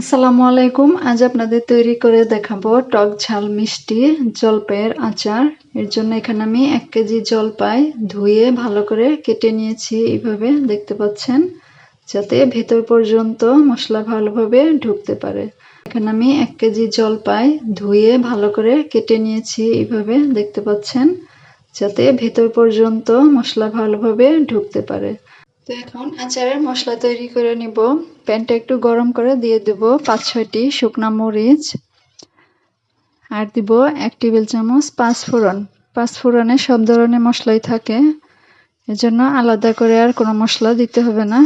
আসসালামু আলাইকুম। আজ আপনাদের তৈরি করে দেখাবো টক ঝাল মিষ্টি জলপাইয়ের আচার। এর জন্য এখানে আমি এক কেজি জলপাই ধুয়ে ভালো করে কেটে নিয়েছি এইভাবে, দেখতে পাচ্ছেন? যাতে ভেতর পর্যন্ত মশলা ভালোভাবে ঢুকতে পারে। এখানে আমি এক কেজি জলপাই ধুয়ে ভালো করে কেটে নিয়েছি এইভাবে, দেখতে পাচ্ছেন? যাতে ভেতর পর্যন্ত মশলা ভালোভাবে ঢুকতে পারে। তো এখন আচারের মশলা তৈরি করে নিব। প্যানটা একটু গরম করে দিয়ে দেব পাঁচ ছয়টি শুকনা মরিচ। আর দিব এক টেবিল চামচ পাঁচ ফোড়ন পাঁচ ফোড়নে সব ধরনের মশলাই থাকে। এজন্য আলাদা করে আর কোনো মশলা দিতে হবে না।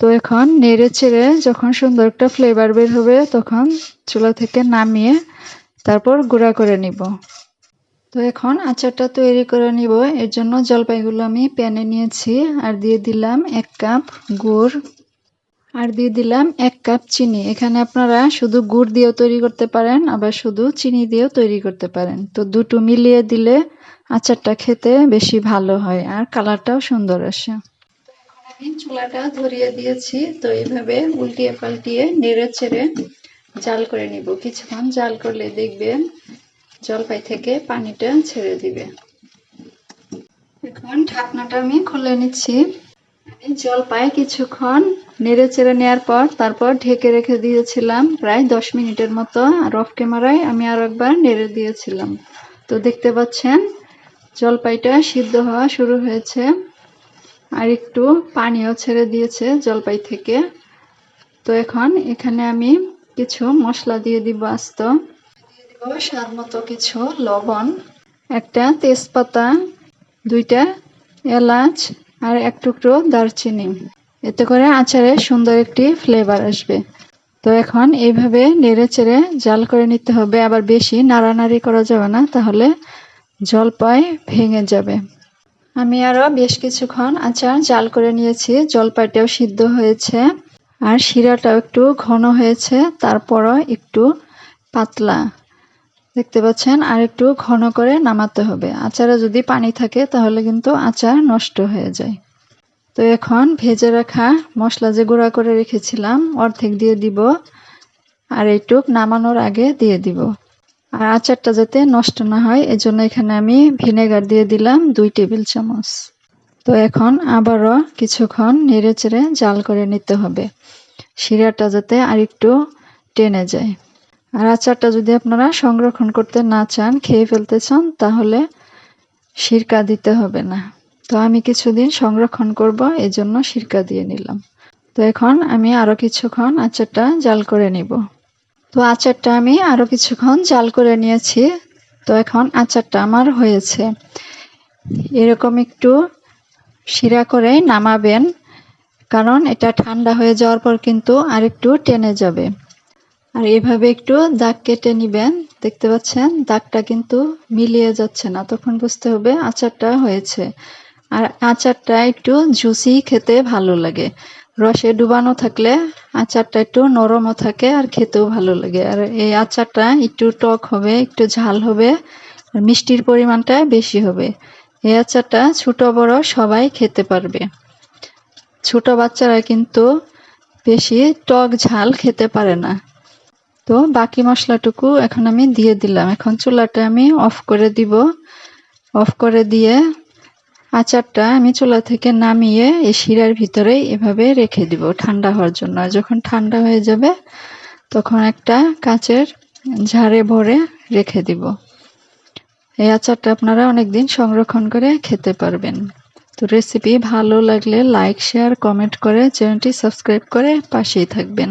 তো এখন নেড়ে চেড়ে যখন সুন্দর একটা ফ্লেভার বের হবে তখন চুলা থেকে নামিয়ে তারপর গুঁড়া করে নিব। তো এখন আচারটা তৈরি করে নিব। এর জন্য জলপাইগুলো আমি প্যানে নিয়েছি আর দিয়ে দিলাম এক কাপ গুড়। আর দিয়ে দিলাম এক কাপ চিনি। এখানে আপনারা শুধু গুড় দিয়েও তৈরি করতে পারেন, আবার শুধু চিনি দিয়েও তৈরি করতে পারেন। তো দুটো মিলিয়ে দিলে আচারটা খেতে বেশি ভালো হয় আর কালারটাও সুন্দর আসে। আমি চুলাটা ধরিয়ে দিয়েছি, তো এইভাবে উল্টিয়ে পাল্টিয়ে নেড়ে চেড়ে জাল করে নিব। কিছুক্ষণ জাল করলে দেখবেন জলপাই থেকে পানিটা ছেড়ে দিবে। এখন ঢাকনাটা আমি খুলে নিচ্ছি। জলপাই কিছুক্ষণ নেড়ে চেড়ে নেওয়ার পর তারপর ঢেকে রেখে দিয়েছিলাম প্রায় দশ মিনিটের মতো, আর অফ ক্যামেরায় আমি আরও একবার নেড়ে দিয়েছিলাম। তো দেখতে পাচ্ছেন, জলপাইটা সিদ্ধ হওয়া শুরু হয়েছে, আর একটু পানিও ছেড়ে দিয়েছে জলপাই থেকে। তো এখন এখানে আমি কিছু মশলা দিয়ে দিব আস্ত। স্বাদ মতো কিছু লবণ, একটা তেজপাতা, দুইটা এলাচ আর এক টুকরো দারচিনি। এতে করে আচারে সুন্দর একটি ফ্লেভার আসবে। তো এখন এইভাবে নেড়ে চেড়ে জাল করে নিতে হবে। আবার বেশি নাড়ানাড়ি করা যাবে না, তাহলে জলপাই ভেঙে যাবে। আমি আরও বেশ কিছুক্ষণ আচার জাল করে নিয়েছি। জলপাইটাও সিদ্ধ হয়েছে আর শিরাটাও একটু ঘন হয়েছে, তারপরও একটু পাতলা। দেখতে পাচ্ছেন, আর একটু ঘন করে নামাতে হবে। আচারে যদি পানি থাকে, তাহলে কিন্তু আচার নষ্ট হয়ে যায়। তো এখন ভেজে রাখা মশলা যে গুঁড়া করে রেখেছিলাম, অর্ধেক দিয়ে দিব, আর এইটুক নামানোর আগে দিয়ে দিব। আর আচারটা যাতে নষ্ট না হয়, এজন্য এখানে আমি ভিনেগার দিয়ে দিলাম দুই টেবিল চামচ। তো এখন আবারও কিছুক্ষণ নেড়ে চেড়ে জাল করে নিতে হবে। শিরাটা যাতে আরেকটু টেনে যায়। আর আচারটা যদি আপনারা সংরক্ষণ করতে না চান, খেয়ে ফেলতে চান, তাহলে সিরকা দিতে হবে না। তো আমি কিছুদিন সংরক্ষণ করব এই জন্য সিরকা দিয়ে নিলাম। তো এখন আমি আরও কিছুক্ষণ আচারটা জাল করে নিব। তো আচারটা আমি আরও কিছুক্ষণ জাল করে নিয়েছি। তো এখন আচারটা আমার হয়েছে। এরকম একটু শিরা করে নামাবেন, কারণ এটা ঠান্ডা হয়ে যাওয়ার পর কিন্তু আরেকটু টেনে যাবে। আর এভাবে একটু দাগ কেটে নিবেন, দেখতে পাচ্ছেন? দাগটা কিন্তু মিলিয়ে যাচ্ছে না, তখন বুঝতে হবে আচারটা হয়েছে। আর আচারটা একটু জুসি খেতে ভালো লাগে। রসে ডুবানো থাকলে আচারটা একটু নরমও থাকে আর খেতেও ভালো লাগে। আর এই আচারটা একটু টক হবে, একটু ঝাল হবে, আর মিষ্টির পরিমাণটা বেশি হবে। এই আচারটা ছোট বড় সবাই খেতে পারবে। ছোট বাচ্চারা কিন্তু বেশি টক ঝাল খেতে পারে না। তো বাকি মশলাটুকু এখন আমি দিয়ে দিলাম। এখন চুলাটা আমি অফ করে দিব। অফ করে দিয়ে আচারটা আমি চুলা থেকে নামিয়ে এই শিরার ভিতরে এভাবে রেখে দিব ঠান্ডা হওয়ার জন্য। যখন ঠান্ডা হয়ে যাবে, তখন একটা কাচের ঝাড়ে ভরে রেখে দিব। এই আচারটা আপনারা অনেকদিন সংরক্ষণ করে খেতে পারবেন। তো রেসিপি ভালো লাগলে লাইক শেয়ার কমেন্ট করে চ্যানেলটি সাবস্ক্রাইব করে পাশেই থাকবেন।